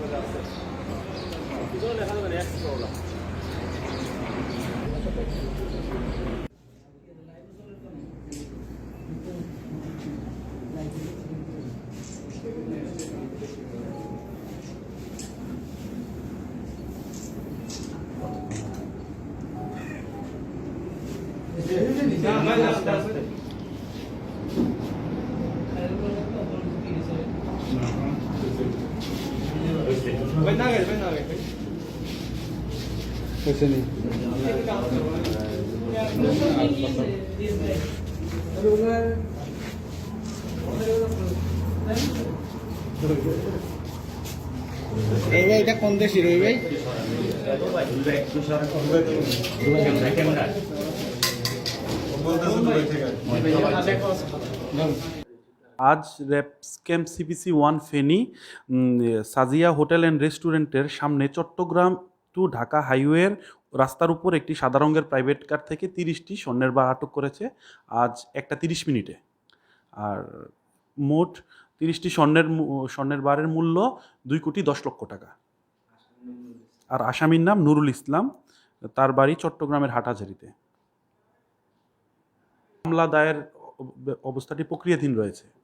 Gracias. হয়েছে নি এই ভাই এটা কোন দেশের ওই ভাই আজ RAB's camp CPC one Feni Sajia hotel and রেস্টুরেন্টের সামনে চট্টগ্রাম টু ঢাকা হাইওয়ের রাস্তার উপর একটি সাদা রঙের প্রাইভেট কার থেকে তিরিশটি স্বর্ণের বার আটক করেছে। আজ একটা তিরিশ মিনিটে। আর মোট তিরিশটি স্বর্ণের স্বর্ণের বারের মূল্য দুই কোটি দশ লক্ষ টাকা। আর আসামির নাম নুরুল ইসলাম। তার বাড়ি চট্টগ্রামের হাটাঝারিতে মামলা দায়ের অব- অবস্থাটি প্রক্রিয়াধীন রয়েছে।